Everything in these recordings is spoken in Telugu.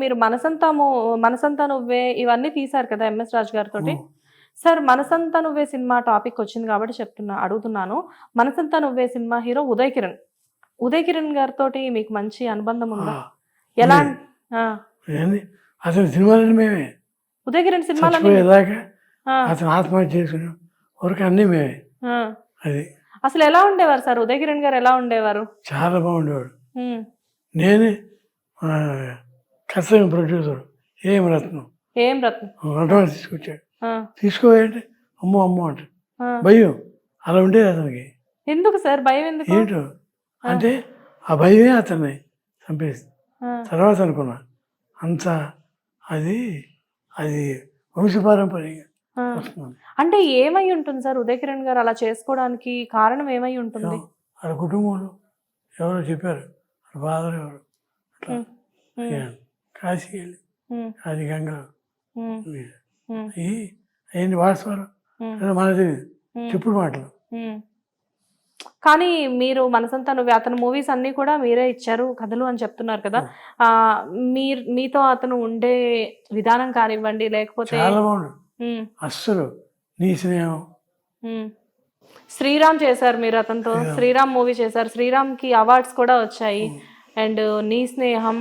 మీరు మనసంతా మనసంతా నువ్వే ఇవన్నీ తీశారు కదా ఎంఎస్ రాజు గారితో. సార్ మనసంతా నువ్వే సినిమా టాపిక్ వచ్చింది కాబట్టి చెప్తున్నా అడుగుతున్నాను. Manasantha Nuvve cinema hero Uday Kiran. ఉదయ్ కిరణ్ గారితో మీకు మంచి అనుబంధం ఉందా? ఎలా అతని సినిమాలని మేమే. ఉదయ్ కిరణ్ అతను ఆత్మహత్య చేసుకుని వరకు అన్నీ మేమే. అది. అసలు ఎలా ఉండేవారు సార్? ఉదయ్ కిరణ్ గారు ఎలా ఉండేవారు? చాలా బాగుండేవాడు. నేనే కర్తవ్యం ప్రొడ్యూసర్ ఏం రత్నం. ఏం రత్నం. అడ్వాన్స్ తీసుకొచ్చాడు. తీసుకోవాలంటే అమ్మో అమ్మో అంట. భయం. అలా ఉండేది అతనికి. ఎందుకు సార్? భయం ఎందుకు? ఏంటో? అంటే ఆ భయమే అతన్ని చంపేసింది. తర్వాత అనుకున్నా. అంత అది అది వంశపారంపర్యంగా అంటే ఏమై ఉంటుంది సార్? ఉదయ్ కిరణ్ గారు అలా చేసుకోవడానికి కారణం ఏమై ఉంటుంది? వాళ్ళ కుటుంబంలో ఎవరో చెప్పారు. వాళ్ళ ఫాదర్ ఎవరు? అట్లా. కాశీకి వెళ్ళి అది గంగా. ఉమ్, ఉమ్, అవి అయ్యింది ఉమ్. చెప్పుడు మాటలు. కానీ మీరు మనసంతా నువ్వు అతని మూవీస్ అన్ని కూడా మీరే ఇచ్చారు కథలు అని చెప్తున్నారు కదా. మీరు మీతో అతను ఉండే విధానం కానివ్వండి లేకపోతే చాలా బాగుండు. ఉమ్, అస్సలు నీ స్నేహం. శ్రీరామ్ చేశారు మీరు అతనితో. శ్రీరామ్. శ్రీరామ్ మూవీ చేశారు. శ్రీరామ్కి అవార్డ్స్ కూడా వచ్చాయి. అండ్ నీ స్నేహం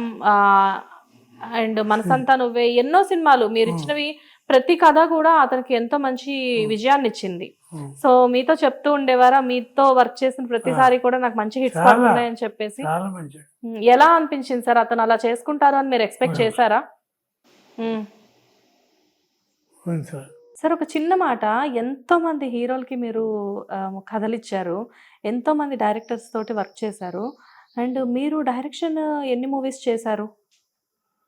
అండ్ మనసంతా నువ్వే. ఎన్నో సినిమాలు మీరు ఇచ్చినవి ప్రతి కథ కూడా అతనికి ఎంతో మంచి విజయాన్ని ఇచ్చింది ఉమ్. సో మీతో చెప్తూ ఉండేవారా? మీతో వర్క్ చేసిన ప్రతిసారి కూడా నాకు మంచి హిట్స్. పడుతున్నాయని చెప్పేసి. ఉమ్, ఎలా అనిపించింది సార్? అతను అలా చేసుకుంటారు అని మీరు ఎక్స్పెక్ట్ చేశారా? సార్. ఒక చిన్న మాట. ఎంతో మంది హీరోలకి మీరు ఆ, కథలు ఇచ్చారు ఎంతో మంది డైరెక్టర్స్ తోటి వర్క్ చేశారు. అండ్ మీరు డైరెక్షన్ ఎన్ని మూవీస్ చేశారు?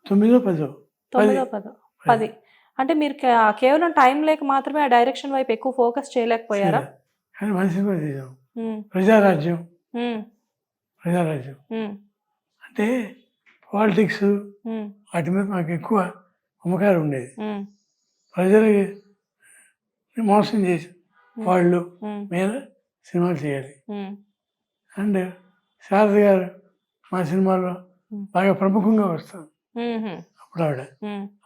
తొమ్మిదో పదో? తొమ్మిదో పదో. పది. అంటే మీరు కేవలం టైం లేక మాత్రమే ఆ డైరెక్షన్ వైపు ఎక్కువ ఫోకస్ చేయలేకపోయారా? మంచి సినిమా ప్రజారాజ్యం. ప్రజారాజ్యం. అంటే పాలిటిక్స్ వాటి మీద మాకు ఎక్కువ అమ్మకాలు ఉండేది. ప్రజలకి మోసం చేసి వాళ్ళు మీద సినిమాలు చేయాలి అండ్ శారద గారు మా సినిమాలో. బాగా ప్రముఖంగా ఉమ్, అప్పుడు ఆవిడ.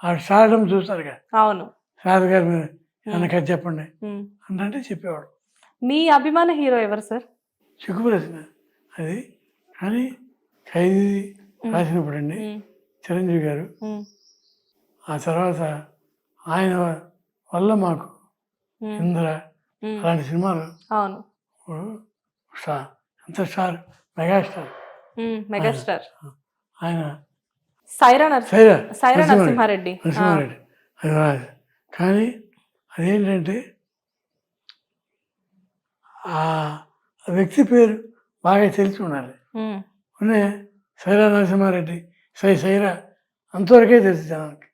ఆవిడ స్టార్డం చూస్తారు అవును. శారద గారి ఏమన్నా కథ చెప్పండి. అంటే చెప్పేవాడు. మీ అభిమాన హీరో ఎవరు సార్? చిక్కు ప్రశ్న అది కానీ ఖైదీ రాసినప్పుడు అండి చిరంజీవి గారు. ఆ తర్వాత ఆయన వల్ల మాకు ఇంద్ర. అలాంటి సినిమాలు అవును. అంత స్టార్ మెగాస్టార్. మెగాస్టార్. ఆయన సైరా సైరా సైరా నరసింహారెడ్డి. నరసింహారెడ్డి. అది రాదు. కానీ అదేంటంటే ఆ వ్యక్తి పేరు బాగా తెలిసి ఉండాలి. ఉమ్, ఉన్నే సైరా నరసింహారెడ్డి సై సైరా అంతవరకే తెలుసు జనానికి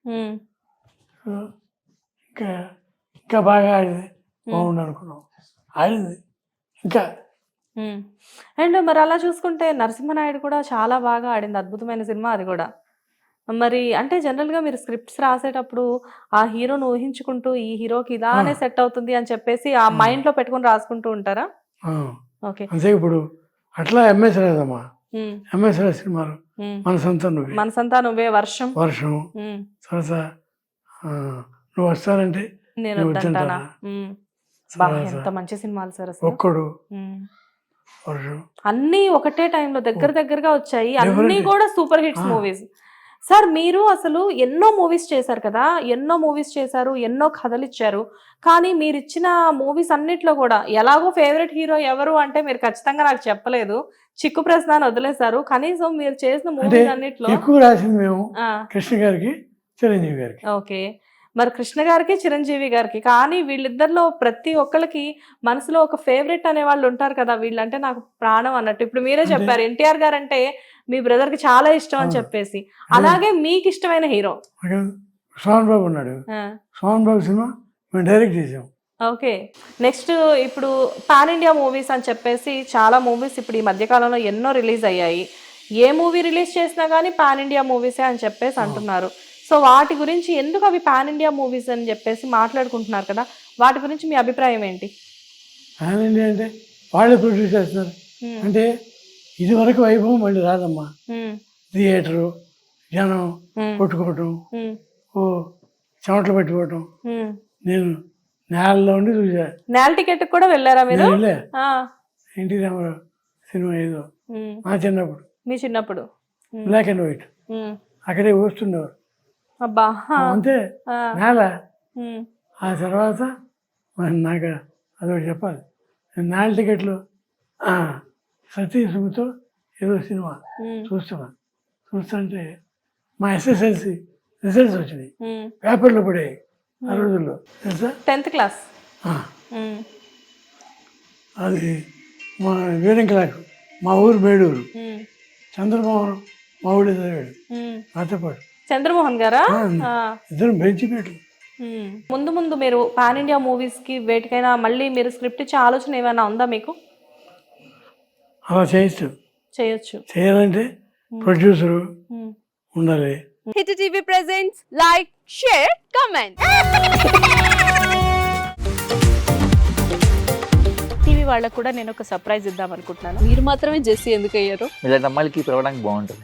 ఇంకా ఇంకా బాగా ఆడింది. బాగుండు అనుకున్నాం. ఆడింది. ఇంకా. అండ్ మరి అలా చూసుకుంటే నరసింహనాయుడు కూడా చాలా బాగా ఆడింది. అద్భుతమైన సినిమా అది కూడా. మరి అంటే జనరల్గా మీరు స్క్రిప్ట్స్ రాసేటప్పుడు ఆ హీరోను ఊహించుకుంటూ ఈ హీరోకి ఇలానే సెట్ అవుతుంది అని చెప్పేసి ఆ మైండ్లో పెట్టుకొని రాసుకుంటూ ఉంటారా? ఓకే. అంతే ఇప్పుడు అట్లా ఎంఎస్ రాదమ్మా. ఎంఎస్ రాదు సినిమాలు. ఉమ్. మన సొంత నువ్వే. మనసంతా నువ్వే వర్షం. వర్షం. తర్వాత నువ్వు వస్తానంటే నేను వద్దంటానా? ఎంత మంచి సినిమాలు సార్ ఒక్కడు. అన్నీ ఒకటే టైంలో దగ్గర దగ్గరగా వచ్చాయి. అన్నీ. కూడా సూపర్ హిట్స్. మూవీస్. సార్ మీరు అసలు ఎన్నో మూవీస్ చేశారు కదా? ఎన్నో మూవీస్ చేశారు ఎన్నో కథలు ఇచ్చారు. కానీ మీరు ఇచ్చిన మూవీస్ అన్నిట్లో కూడా ఎలాగో ఫేవరెట్ హీరో ఎవరు అంటే మీరు ఖచ్చితంగా నాకు చెప్పలేదు. చిక్కు ప్రశ్న అని వదిలేశారు. కనీసం మీరు చేసిన మూవీస్ అన్నిట్లో ఎక్కువ రాసింది మేము కృష్ణ గారికి చిరంజీవి గారికి. ఓకే. మరి కృష్ణ గారికి చిరంజీవి గారికి. కానీ వీళ్ళిద్దరిలో ప్రతి ఒక్కరికి మనసులో ఒక ఫేవరెట్ అనే వాళ్ళు ఉంటారు కదా వీళ్ళంటే నాకు ప్రాణం అన్నట్టు. ఇప్పుడు మీరే చెప్పారు ఎన్టీఆర్ గారు అంటే మీ బ్రదర్కి చాలా ఇష్టం అని. చెప్పేసి. అలాగే మీకు ఇష్టమైన హీరో సోహన్ బాబు ఉన్నాడు. సోహన్ బాబు సినిమా మేము డైరెక్ట్ చేసాం. ఓకే. నెక్స్ట్ ఇప్పుడు పాన్ ఇండియా మూవీస్ అని చెప్పేసి చాలా మూవీస్ ఇప్పుడు ఈ మధ్యకాలంలో ఎన్నో రిలీజ్ అయ్యాయి. ఏ మూవీ రిలీజ్ చేసినా కానీ పాన్ ఇండియా మూవీసే అని చెప్పేసి అంటున్నారు. సో వాటి గురించి ఎందుకు అవి పాన్ ఇండియా మూవీస్ అని చెప్పేసి మాట్లాడుకుంటున్నారు కదా? వాటి గురించి మీ అభిప్రాయం ఏంటి? ఫ్యాన్ ఇండియా అంటే వాళ్ళే ప్రొడ్యూస్ చేస్తున్నారు. అంటే ఇది వరకు వైభవం మళ్ళీ రాదమ్మా. థియేటరు జనం కొట్టుకోవటం ఓ చెమటలు పట్టిపోవటం ఉమ్. నేను నేలలో ఉండి చూసా. నేల టికెట్ కూడా వెళ్ళారా మీరు? ఎన్టీ రామారావు సినిమా ఏదో. మా చిన్నప్పుడు. మీ చిన్నప్పుడు. Black and white. అక్కడే వస్తుండేవారు. అబ్బా అంతే ఆ, నేల. ఆ తర్వాత మరి నాకు అదొకటి చెప్పాలి. నేల టికెట్లు ఆ, సతీ సుమితో ఏదో సినిమా ఉమ్, చూస్తున్నా. చూస్తుంటే మా ఎస్ఎస్ఎల్సి రిజల్ట్స్ వచ్చినాయి. పేపర్లో పడాయి ఆ రోజుల్లో. తెలుసా? Tenth class. అది మా వీరంకలాకు మా ఊరు మేడూరు. చంద్రమోహన్ మా ఊళ్ళో చదివాడు. నాతో పాటు. చంద్రమోహన్ గారా? ఇద్దరం పెట్టు. ఉమ్. ముందు ముందు మీరు పాన్ ఇండియా మూవీస్కి వేటికైనా మళ్ళీ మీరు స్క్రిప్ట్ ఇచ్చే ఆలోచన ఏమైనా ఉందా మీకు? అలా చేయొచ్చు చేయొచ్చు. చేయాలంటే ప్రొడ్యూసరు. ఉండాలి. Hit TV presents like share comment. TV వాళ్ళకు కూడా నేను ఒక సర్ప్రైజ్ ఇద్దాం అనుకుంటున్నాను. మీరు మాత్రమే జెస్సీ ఎందుకు అయ్యారు ఇలాంటి అమ్మాయిలకి పిలవడానికి బాగుంటుంది.